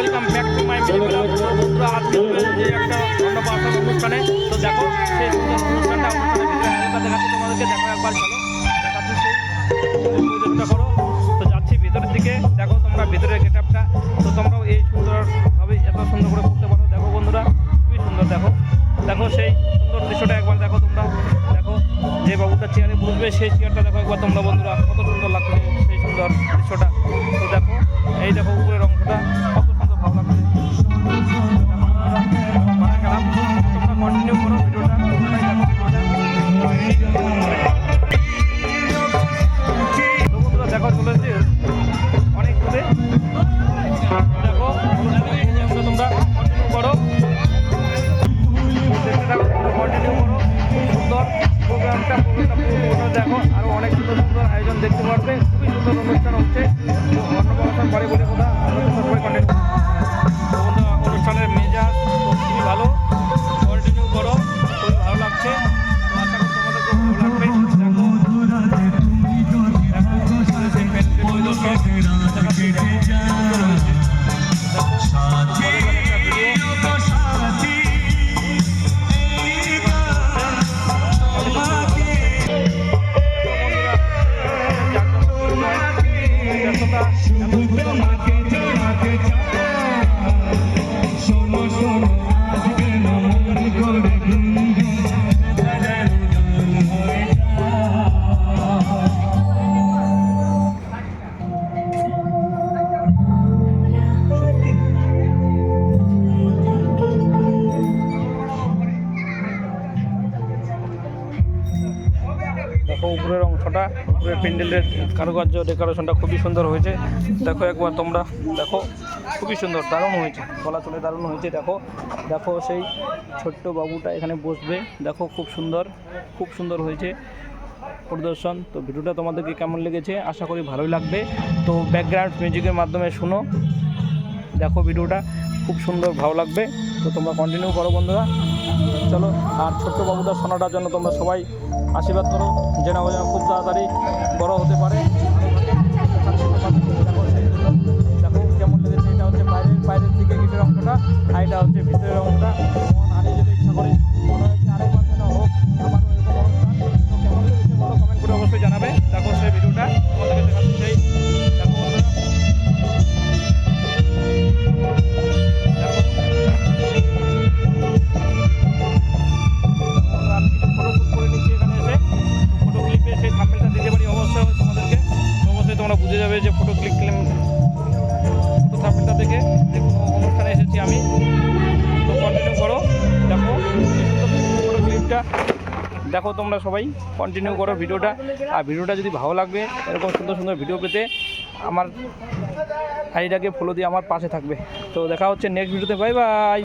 Welcome back to my বন্ধুরা আজকে এসেছি একটা অন্নপ্রাশন অনুষ্ঠানে তো দেখো সেই অনুষ্ঠানটা অনুষ্ঠানের ভিতরে হালকা দেখাচ্ছি তোমাদেরকে দেখো একবার চলো। দেখাচ্ছি সেই পরিদর্শনটা করো। তো যাচ্ছি ভিতরের দিকে। দেখো তোমরা ভিতরের গেট আপটা তো তোমরাও এই সুন্দরভাবে এত সুন্দর করে করতে পারো। দেখো বন্ধুরা খুবই সুন্দর দেখো। দেখো সেই সুন্দর দৃশ্যটা একবার দেখো তোমরা। দেখো যে বাবুটা চেয়ারে বসবে সেই চেয়ারটা দেখো একবার তোমরা বন্ধুরা। কত সুন্দর লাগছে সেই সুন্দর দৃশ্যটা। তো দেখো এই দেখো উপরের অংশটা। fuertes. Shoot, shoot, shoot, shoot, shoot, shoot, shoot, দেখো উপরের অংশটা, উপরের প্যান্ডেলের কারুকার্য, ডেকোরেশনটা খুবই সুন্দর হয়েছে। দেখো একবার তোমরা, দেখো, খুবই সুন্দর, দারুণ হয়েছে। চলাচলে দারুণ হয়েছে, দেখো। দেখো সেই ছোট্ট বাবুটা এখানে বসবে। দেখো খুব সুন্দর খুব সুন্দর হয়েছে প্রদর্শন। তো ভিডিওটা তোমাদেরকে কেমন লেগেছে? আশা করি ভালোই লাগবে। তো ব্যাকগ্রাউন্ড মিউজিকের মাধ্যমে শুনো। দেখো ভিডিওটা, খুব সুন্দর, ভালো লাগবে। তো তোমরা কন্টিনিউ করো বন্ধুরা। চলো। আর ছোট্ট বাবুদার সোনাটার জন্য তোমরা সবাই আশীর্বাদ করো। যেন খুব তাড়াতাড়ি বড় হতে পারে। যে ফটো ক্লিক ফটো থাম্বেলটা দেখে অনুষ্ঠানে এসেছি আমি। তো কন্টিনিউ করো, দেখো ফটো ক্লিপটা দেখো তোমরা সবাই কন্টিনিউ করো ভিডিওটা। আর ভিডিওটা যদি ভালো লাগবে, এরকম সুন্দর সুন্দর ভিডিও পেতে আমার আইডিটাকে ফলো দিয়ে আমার পাশে থাকবে। তো দেখা হচ্ছে নেক্সট ভিডিওতে বাই বাই